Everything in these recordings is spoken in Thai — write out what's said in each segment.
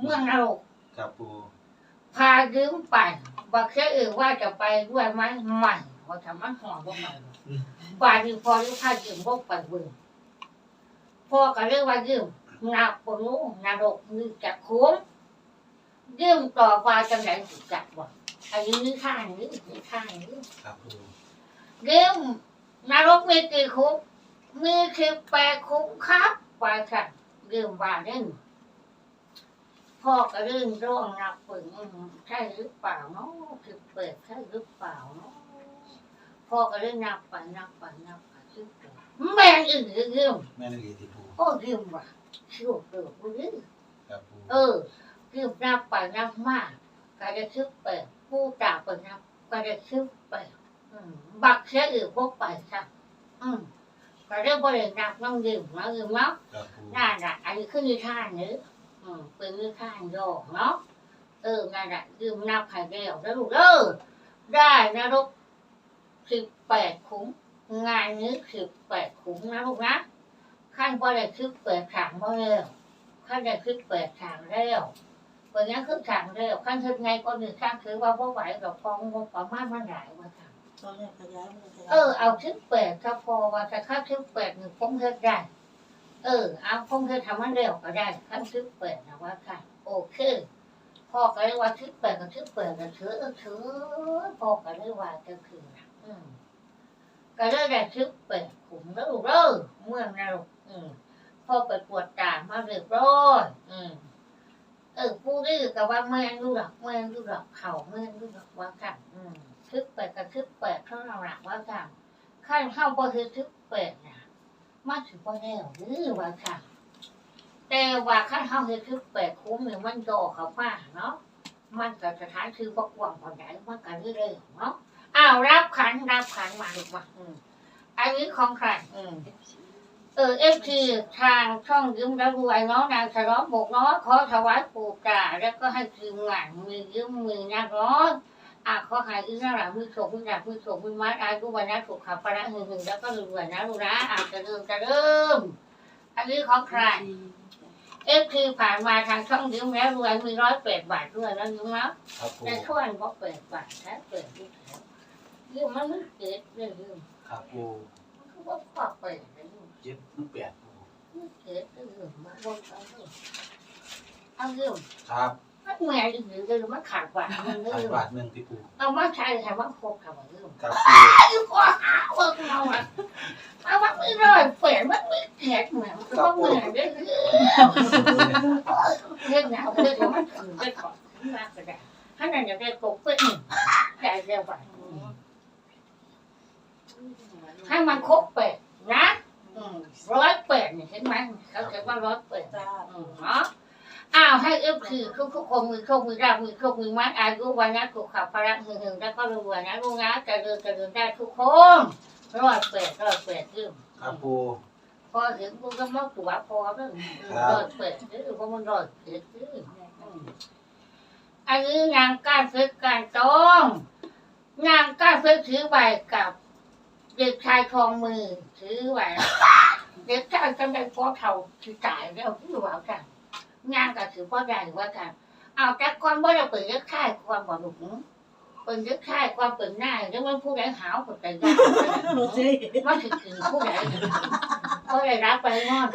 เมืองนรกครับปูพายืมไปบอกแค่เออว่าจะไปด้วยไหมไม่ว่าทำมันห่อบ่ไปบาดนี้พอที่พายืมบ่ไปเบิ่งพ่อก็เรียกว่ายืมนาปนูนรกมีจักคุ้มยืมต่อว่าจังไหนสิจักบ่อันนี้นี่ข้างนี้นี่ข้างนี้ครับปูยืมนรกมีกี่คุ้มมีสิบแปดคุ้มครับว่าค่ะยืมว่าเล่น พ่อก็เรื่องร่วงนับปึงอืมใช่หรือเปล่าเนาะคือเปิดใช่หรือเปล่าเนาะพ่อก็เรื่องนับไปนับไปนับไปคือเปิดแม่งอีกเรื่องแม่นอีที่ปูโอ้ยืมว่ะชื่อเปิดกูยืมครับปูเออยืมนับไปนับมากก็ได้ชื่อเปิดผู้จ่าเปิดนับก็ได้ชื่อเปิดอืมบักเสียอื่นพวกไปค่ะอืมก็ได้บรินับน้องยืมมายืมเนาะครับปูนั่นแหละอันนี้คือนิทานเนื้อะ อืมเป็นนิทานโยกเนาะเออนั่นแหละยืมนับไข่เดียวแล้วลูกเออได้นะลูกสิบแปดคุ้มงานนี้สิบแปดคุ้มนะลูกนะขั้นพอได้คิดแปดถังมาแล้วขั้นได้คิดแปดถังแล้ววันนี้คือถังแล้วขั้นทึกไงก็หนึ่งข้างคือว่าพ่ไหวกับฟองว่าประมาณมันไหนมาถังตอนแรกขยายมันขยายเออเอาคิดแปดถ้าพอว่าจะค่าคิดแปดหนึ่งคงเฮ็ดได้ เออ เอาคงเฮ็ดทำมันเร็วก็ได้ขั้นคิดแปดนะว่าค่ะ โอเคพ่อก็เลยว่าคิดแปดกับคิดแปดกับถือถือพ่อก็เลยว่าจะคือนะอืมก็เลยได้คิดแปดขุมแล้วลูกเด้อเมื่อนะลูกอืมพ่อไปปวดตามาเรียบร้อยอืมเออผู้ดื้อก็ว่าแม่นดูหรอกแม่นดูหรอกเข่าแม่นดูหรอกว่ากันอืมคิดแปดกับคิดแปดเท่านั้นหลักว่ากันขั้นเข้าพอคือคิดแปดนะ มาถึงพอแล้วหรือว่าค่ะ แต่ว่าขั้นเขาเฮ็ดคือแปดคุ้มเนี่ยมันโตเขามาเนาะมันก็สถานคือบอกว่างพอไหนมันกันเรื่อยๆเนาะอ้าวรับขันรับขันมาลูกมาอืมอันนี้ของใครอืมเออเอฟทีทางช่องยืมแล้วรวยเนาะนางสร้องบกเนาะขอถวายปู่กาแล้วก็ให้ทีมงานมียืมมือนักร้อง อะขอให้อีน่ารักมือโฉกมือหนักมือโฉกมือมัดอายุวันนะถูกขับประหึงหึงแล้วก็รวยนะลูกนะอาจจะเริ่มจะเริ่มอันนี้ของใครเอฟคือผ่านมาทางช่องยิ้มแล้วรวยมีร้อยแปดบาทด้วยแล้วยิ้มแล้วครับปูแต่ช่วยก็แปดบาทแค่แปดที่แถวยิ้มมันไม่เกิดเลยยิ้มครับปูมันคือว่าพอแปดเลยยิ้มเจ็ดลูกแปดปูไม่เกิดเลยยิ้มมาบนเอาเลยเอายิ้มครับ มันแม่ยืมเลยมันขาดบาทนึงเลยพันยิ้มบาทหนึ่งที่ปูเอามาใช้แต่ว่าครบค่ะว่ายิ้มครับยิ้มก็หาเวิร์กเราอะเอาว่าไม่ร้อยแปดมันไม่แข็งเหมือนมันก็เหมือนเด้อเรื่องหนาวเรื่องมันคือเรื่องของมากก็ได้ถ้านั่นอยากได้กบเป็นใจเร็วไปให้มันครบแปดนะ อืมร้อยแปดเนี่ยเห็นไหมเขาเรียกว่าร้อยแปด จ้า อืมเนาะอ้าว ให้เอฟคือทุกทุกๆคนมีโชคมีราบมีโชคมีมัดอายุวันนะถูกขับพระหึงหึงแล้วก็รวยนะลูกนะเจะเดินจะเดินได้ทุกคนร้อยแปดร้อยแปดยืมครับปูพอเห็นกูก็มาตัวพอแล้วร้อยแปดยืมเพราะมันร้อยแปดยืมอืมอันนี้นางการเฟกการต้องนางการเฟกถือใบกับเด็กชายทองมือถือไว้เด็กชายจำได้พ่อเท่าที่ตายแล้วที่ว่ากัน งานก็ถือพ่อใหญ่ว่ากันเอาแต่ก่อนว่าเราเปิดเด็กชายความบ่หนุกเปิดเด็กชายความเปิดหน้าแล้วมันผู้ใดหาวเปิดใจยากโรเซ่มันถึงถึงผู้ใดผู้ใดรับไปงอน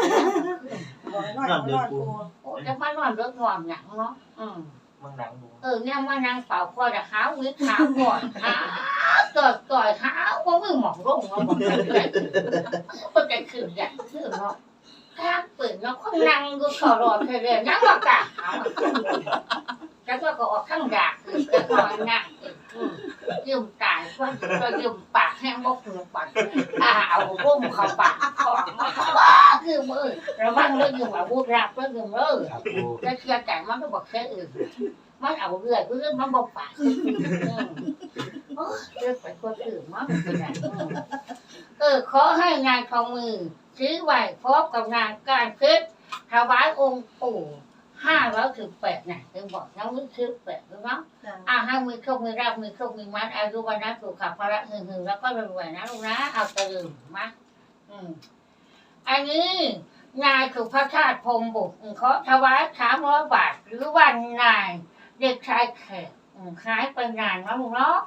บอกให้นอนนอนกูโอ้จะมานอนรถงอมหนังเนาะอืมเมืองหนังปูเออเนี่ยมานางเป่าคอจะหาวิถามก่อนหาก่อนก่อนหาว่ามึงหมองร่งว่าหมองอะไรมันจะคืออย่างคือเนาะถ้าเปิดเนาะคนนั่งก็ขอรอเธอเลยนั่งว่ากะหาแล้วก็ก็ออกข้างดากคือจะนอนนั่งยืมตายว่าก็ยืมปากแห้งบกหูปากอ่าเอาร่มเข้าปากคอมาคือมือระวังเรื่องยืมอาวุธรับเรื่องยืมเออครับปูแล้วเชื่อใจมันก็บอกแค่อื่นมันเอาเรื่อยเพื่อมันบอกปากอืมโอ้ยเลือกไปคนอื่นมันเป็นไง อืมเออขอให้งานทองมือซื้อไหวพร้อมกับงานการเพชรถวายองค์ปู่ห้าร้อยสิบแปดน่ะถึงบอกน้องมือซื้อแปดรู้เนาะจ้าอ่าให้มือโชคมือราบมือโชคมือมัดอายุวันนะสุขภาระหึงหึงแล้วก็รวยๆนะลูกนะเอาตะลึงมาอืมอันนี้นายสุภาชาติพรหมบุตรขอถวายสามร้อยบาท หรือวันนายเด็กชายแขกอืมหายไปนานแล้วเนาะ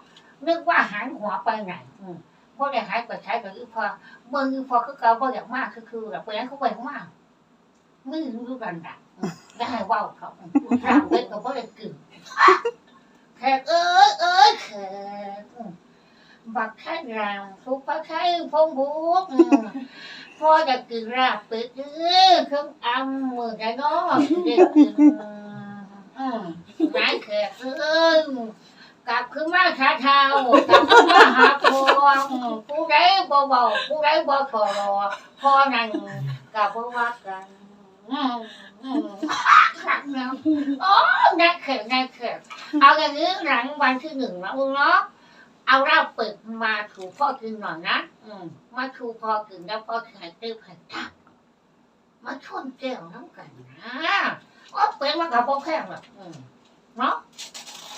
นึกว่าหันหัวไปไหนอืม พวกเด็กหายไปใช้กับอีพอเมื่ออีพอคือเก่าบ่อยากมากคือคือแบบไปนั้นเขาไปมากไม่รู้กันดักอืมได้ให้ว่าเขาอืมเราเล่นกับบ่ได้กึ่งแขกเอ้ยเอ้ยแขกบักแค่รางทุกพระไข่พงบุกพ่อจะกินราบเป็ดเอ้ยเครื่องอำมือได้เนาะเด็กกินอืมนายแขกเอ้ยกลับขึ้นมาขาเท้ากลับขึ้นมาหาพวงผู้ใดบ่เบาผู้ใดบ่ทอรอพอนั่นกับบ่ว่ากันอืมอืมขักเนาะโอ้นายแขกนายแขกเอาอย่างนี้หลังวันที่หนึ่งนะลุงเนาะเอาเราเปิดมาถูพ่อกินหน่อยนะอืมมาถูพ่อกินแล้วพ่อขายตื้อขายตักมาชนแก้วน้ำกันนะว่าเป็ดมันกับพ่อแพงหรอกอืมเนาะ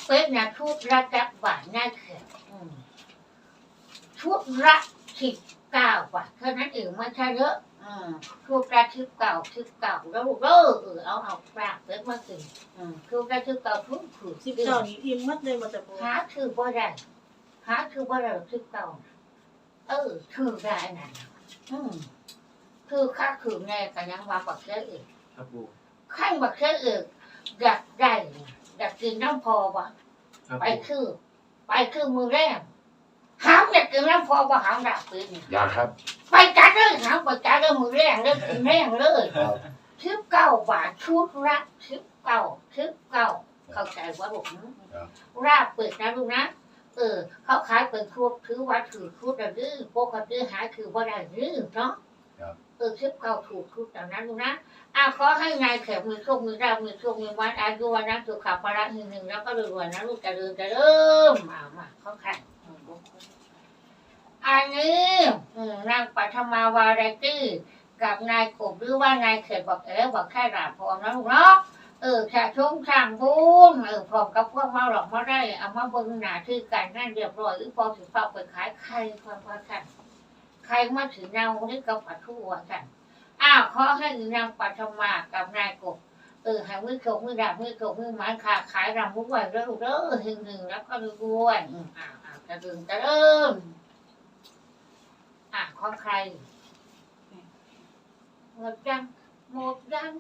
เป็ดเนี่ยชุดละจับบาทง่ายแข็ง ชุดละสิบเก้าบาทเท่านั้นเองไม่ใช่เยอะอืมชุดละสิบเก้าสิบเก้าแล้วลูกเออเออเอาเอาปลาเป็ดมากินอืมชุดละสิบเก้าทุกผืนสิบเก้านี่อิ่มมัดเลยมาแต่ปูหาคือบ่ได้หาคือบ่ได้คือเก่าน่ะเออคือได้น่ะอืมคือค่าคือแน่ก็ยังว่าบักเสียอีกครับปูขั้นบักเสียอีกอยากได้อยากกินน้ำพอบ่ครับไปปูคือ ไปคือมือแรก หามอยากกินน้ำพอบ่หามดักปืนอยากครับไปจัดเลยหามไปจัดเลยมือแรกเลยกินแรงเลยครับชิบเก้าบาทชุดละชิบเก้าชิบเก้าเข้าใจว่าลูกนะครับราบเปิดนะลูกนะเออ เขาขายเป็นครบถือว่าถือชุดอะดื้อปกติหาคือว่าได้ดื้อเนาะครับเออชิบเก้าถูกชุดแต่นั้นลูกนะอะขอให้นายแขกมือโชคมือราบมือโชคมือวัดอายุวันนั้นสุขภาระหนึ่งหนึ่งแล้วก็รวยๆนะลูกจะเริ่มจะเริ่มมามา นางปัทมาวาไรตี้กับนายกบหรือว่านายเขตบอกเอ๋บอกแค่ดาบพอนะลูกเนาะเออแค่ชงช่างพูนเออพร้อมกับพวกมาหลอกมาได้เอามาเบิ่งหนาที่การงานเรียบร้อยหรือพอสิฟ้าไปขายไข่ความว่ากันใครมาถึงเนานี่ก็ปัดทั่วกันอ้าวขอให้นางปัทมากับนายกบเออให้มือโขกมือดาบมือโขกมือไม้ขาขายรำมุกไหวเด้อเด้อหนึ่งหนึ่งแล้วก็รวยอ่าอ่าจะดึงจะเริ่ม อะของใครหมดยังหมดยัง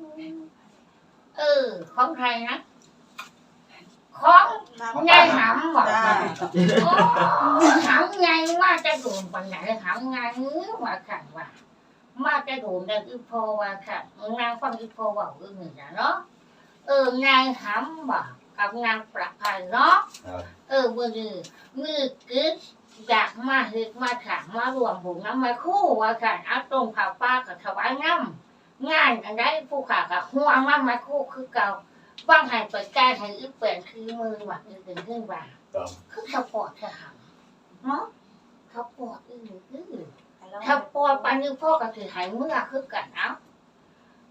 เออ ของใครนะของน้ำยายหำบอกจ้าโอ้หำไงว่าจะโดนปัญไหนหำไงว่าขันว่ามาจะโดนได้อีพอว่าขันนางฟังอีพอว่าอือหนึ่งนะเนาะเออนายหำบอกกับนางประภัยเนาะครับเออมือนี้มือกึศ อยากมาเฮ็ดมาถางมารวมบุญน้ำมาคู่ว่าขันเอาตรงข่าวป้ากับถวายน้ำงานอันใดผู้ขากับหัวมามาคู่คือเก่าบางหันเปิดการให้อีเปิดคือมือหวักอีกเป็นขึ้นว่าครับคือสปอร์ตค่ะเนาะสปอร์ตอีกคือสปอร์ตปันนี้พ่อก็ถือหายเมื่อคือกันเอา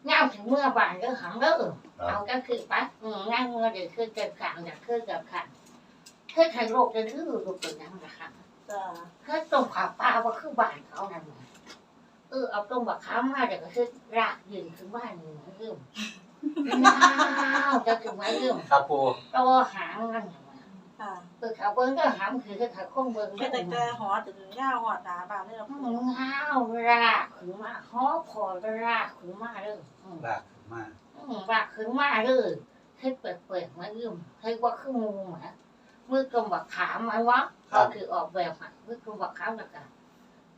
เงาถึงเมื่อบานเด้อหังเด้อครับเอาก็คือปะอืมงานเมื่อเดี๋ยวคือเกิดขังเดี๋ยวคือเกิดขังคือไทยโลกจะคือลูกเป็นยังไงคะจ้าคือตรงขาป้าว่าคือบ้านเขานั่นแหละเออเอาตรงบักค้ามาเดี๋ยวก็คือรากยืนคือบ้านนี่นะเรื่องน้าวจะถึงไหมเรื่องครับปูตัวหางนั่นน่ะค่ะเออเขาเบิ้งก็หางคือคือเขาคงเบิ้งแค่แต่แกหอถึงย่าหอดหนาบานนี่เราอืมง้าวรากขึ้นมาหอพอรากขึ้นมาเลยอืมลากขึ้นมาอืมรากขึ้นมาเลยให้เปิดเปิดๆมายืมให้ว่าคืองูหมา มือกลมบักขามมันวะเขาคือออกแบบอะมือกลมบักขามแล้วกัน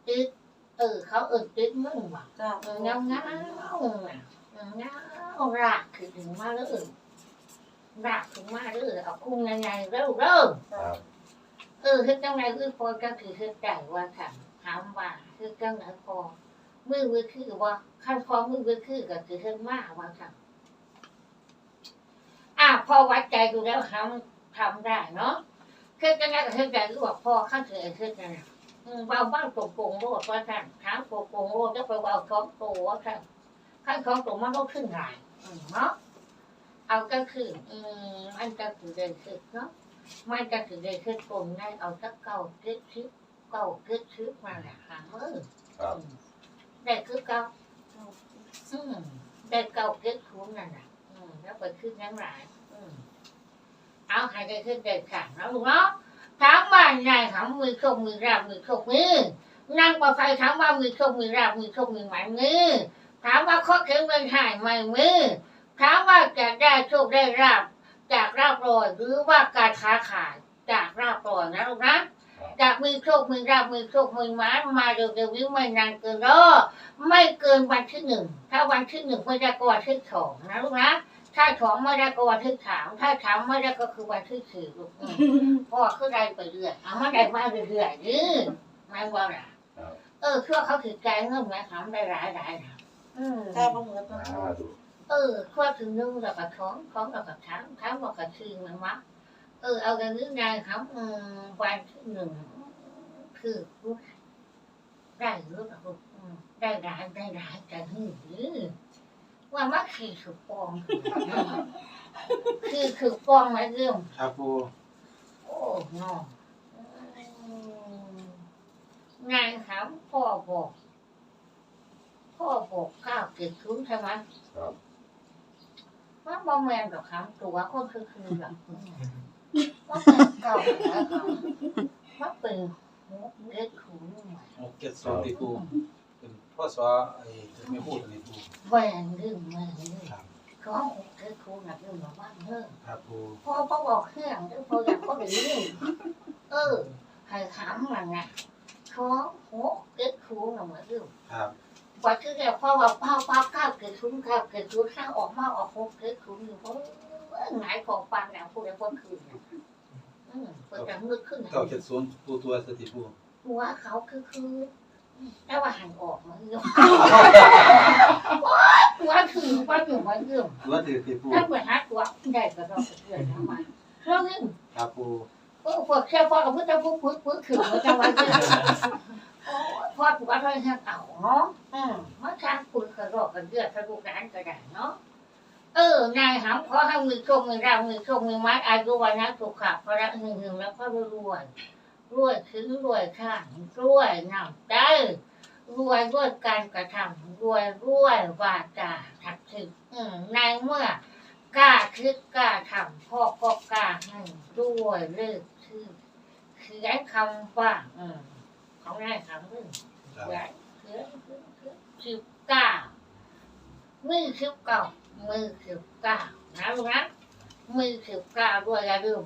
ตึ๊ดเออเขาเอินตึ๊ดมึงว่ะจ้าเออเงาเงาน่ะเออเงารากขึ้นมาเลยรากขึ้นมาเลยเอาคุ้งยังไงเร็วเร็วครับเออคือจังไรคือพอก็คือคือใจว่าค่ะถามว่าคือจังไรพอมือมือคือว่าขั้นพอมือมือคือก็คือเรื่องมากว่าค่ะอะพอวัดใจดูแล้วทำ ทำได้เนาะคือจังไรก็คือใจรู้ว่าพอขั้นเสือคือจังไรอืมเบาบ้างโปร่งโปร่งโลดว่าค่ะถามโปร่งโปร่งโลดจะไปเบาท้องโตว่าค่ะขั้นท้องโตมันต้องขึ้นหลายอืมเนาะเอาก็คืออืมอันก็คือเดินคือเนาะมันก็ถือได้ขึ้นปมได้เอาสักเก่าเก็ดชิปเก่าเก็ดชิปมาแหละหามือครับได้คือเก่าอืมได้เก่าเก็บคุ้มนั่นน่ะอืมแล้วไปขึ้นน้ำหลายอืม เอาใครได้ขึ้นได้ขังแล้วลูกเนาะถามว่าไงถามมือโชคมือราบมือโชคมือนั่งปลอดภัยถามว่ามือโชคมือราบมือโชคมือหมายมือถามว่าข้อเข็มเงินหายไหมมือถามว่าจะได้โชคได้ราบจากราบรอยหรือว่าการค้าขายจากราบรอยนะลูกนะจากมือโชคมือราบมือโชคมือหมามาเร็วๆวิวไม่นานเกินรอไม่เกินวันที่หนึ่งถ้าวันที่หนึ่งไม่ได้ก็วันที่สองนะลูกนะ ถ้าสองไม่ได้ก็วันที่สามถ้าสามไม่ได้ก็คือวันที่สี่ลูกอืมพ่อคือได้ไปเรื่อยเอามาได้มาเรื่อยๆนี่ไม่ว่าล่ะเออเครื่องเขาถือใจเงินไหมทำได้หลายหลายนะอืมแต่บ่เหมือนกันปูเออขั้วถึงนึ่งแล้วก็ท้องท้องแล้วก็ทั้งทั้งแล้วก็ชื่อมันวะเออเอากันนึกได้ครับอืมวันที่หนึ่งคือรู้ได้รู้แบบอืมได้ร้ายได้ร้ายกันหือ ว่ามักคือคือปองคือคือปองไหมเรื่องครับปูโอ้นออนายถามพ่อบอกพ่อบอกข้าวเกิดทุนใช่ไหมครับว่าบอแมนดอกครับตัวคนคือคือแบบว่าเป็นเก่าแล้วครับว่าเป็นเล็กถูนใหม่หกเจ็ดศูนย์ติปูเป็น พ่อสวไอ้จะไม่พูดอะไรปูแหวนเรื่องแหวนเรื่องครับเขาเล็กถูนหนักเรื่องแบบว่าเรื่องครับปูพ่อพ่อบอกเครื่องแล้วพ่ออยากพ่อได้ยินเออให้ถามมันนะเขาหกเล็กถูนเหมือนเรื่องครับว่าที่เรียกพ่อว่าพ่อพ่อข้าวเกิดทุนข้าวเกิดทุนข้าวออกมาออกหกเกิดทุนอยู่เพราะหงายของปันแล้วพูดแล้วก็คืนอืมเปิดแต่มืดขึ้นเก้าเจ็ดศูนย์ปูตัวสติปูหัวเขาคือคือ แต่ว่าหันออกมาเยอะตัวถือว่าอยู่มาเยอะตัวถือติปูถ้าเปิดหาตัวได้ก็ต้องเกิดทั้งวันแล้วนี่ครับปูพวกพวกแค่พ่อกับพ่อจะพูดพูดพูดถือมาจังวันเยอะพ่อถือว่าเขาแค่เก่าเนาะอืมมาช้างคุยกระรอกกันเดือดทะลุร้านก็ได้เนาะเออนายหำขอให้มือโชคมือรามือโชคมือไม้อายุวันนะสุขะพระหนึ่งหนึ่งแล้วก็รวย รวยคือรวยข้างรวยนำได้รวยด้วยการกระทำรวยรวยวาจาถักถึงในเมื่อกล้าคิดกล้าทำพ่อก็กล้าให้ด้วยเลิกชื่อเขียนคำว่าอืมของนายคำหนึ่งเขียนเขียนเขียนเขียนสิบเก้ามือสิบเก้ามือสิบเก้านะลูกนะมือสิบเก้าด้วยอย่าลืม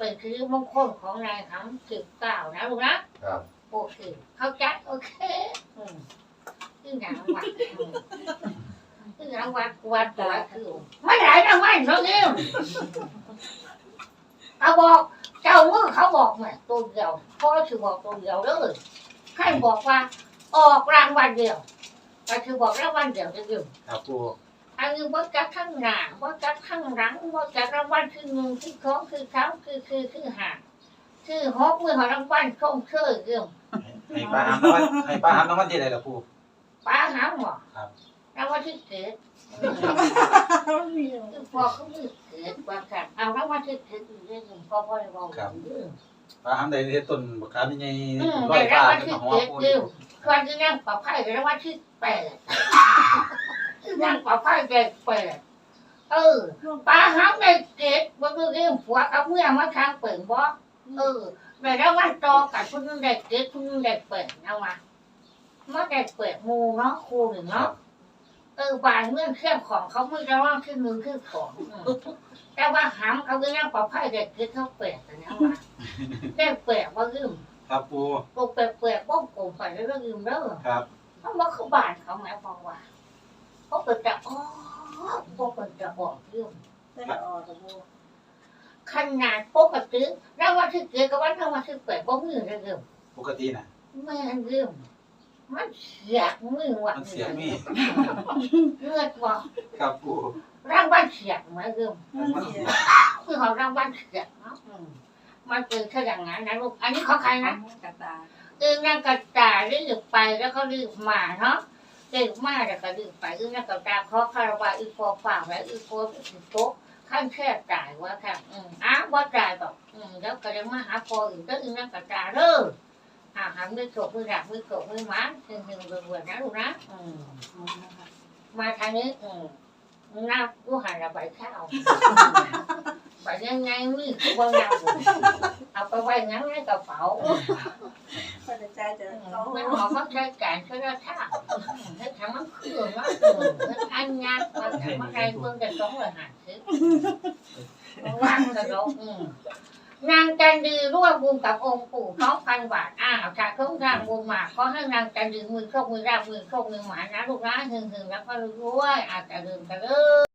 เป็นคือมงคลของนายคำสิบเก้านะลูกนะครับโอเคเข้าใจโอเคอืมที่หนังวัดอืมที่หนังวัดวัดตัวคือไม่ได้นะไม่เขาเนี่ยเขาบอกเจ้ามือเขาบอกแม่ตัวเดียวพ่อถือบอกตัวเดียวเลยใครบอกว่า ออกรางวัลเดียวก็คือบอกรางวัลเดียวจะอยู่ครับปู อันนี้ว่าจักข้างหน้าว่าจักข้างหลังว่าจักรางวัลคือหนึ่งคือสองคือสามคือคือคือห้าคือหกมือของรางวัลชมเชยเรื่องให้ป้าหามน้ำมันให้ป้าหามน้ำมันที่ไหนล่ะปูป้าหาหมอครับรางวัลที่เกิดมีคือพอเขาไม่เกิดว่าค่ะเอารางวัลที่เกิดอยู่เรื่องหนึ่งพอพอได้บอกเรื่องป้าหามได้เฮ็ดต้นบักขามยังไงอืมร้อแต่ยราฟ้างวัลเป็นที่หัวเกิดปูเรื่องควรจะนั่งปลอดภัยรางวัลที่แปด นั่งปลอดภัยเด็กแปดเออปลาหางในเกตว่าคือเรื่องผัวกับเมื่อมาทางเปิดบ่เออแต่แล้ววันจอกับคุณนึงได้เกตคุณนึงได้เปิดเอามามาได้เปิดหมูเนาะครูหนึ่งครัเนาะบเออบานเงื่อนเครื่องของเขาไม่ได้ว่าคือมือคือของอืมแต่ว่าหามเขาก็ยังปลอดภัยได้เกตเขาเปิดแต่นะว่าได้เปิดว่าลืมครับปูปกเปิดเปิดป้องโกงไปแล้วก็ลืมเด้อครับเพราะว่าเขาบานเขาหมายความว่า เขาเปิดจะอ๋อเขาเปิดจะบอกลืมแต่ออกกับปูขนาดปกติรางวัลที่เกิดกับวันรางวัลที่เปิดบ่มือเริ่มปกตินะแม่เริ่มมันเสียกมือว่ะมันเสียมีเลือดว่ะครับปูรางวัลเสียกมาเริ่มคือของรางวัลเสียกเนาะมันเป็นแค่อย่างนั้นนะลูกอันนี้เของใครนะกระตาเออนางกระตายรีบไปแล้วก็รีบมาเนาะ รีบมาแล้วก็รีบไปเออนางกระตายขอคารวะอีโฟฝ่าไว้อีโฟสิโต๊ะขั้นแค่จ่ายว่าค่ะอืมอ้าวว่าจ่ายบอกอืมแล้วก็จะมาหาพออีกก็อีนางกระตายเด้ออาหารมือโฉกมือหลักมือโฉกมือหมันถึงถึงเบื่อๆนะลูกนะอืมมาทางนี้อืมน้าผู้หันเราไปข้าวไปยังไงมีคือว่าเราเอาไปไว้งั้นในกระเป๋า คนใจจะอืมโตมันหอมมันใช้การใช้ราคาให้ทำมันคือว่ามันอันงานมันทำอะไรเพิ่งจะสองร้อยห้าสิบว่างกระโดดอืมนางจันดีร่วมบุญกับองค์ปู่สองพันบาทอ้าวถ้าเครื่องทางบุญมาขอให้นางจันดีมือโชคมือราบมือโชคมือหมานะลูกนะหึงหึงแล้วก็รวยอาจจะลืมกันเลย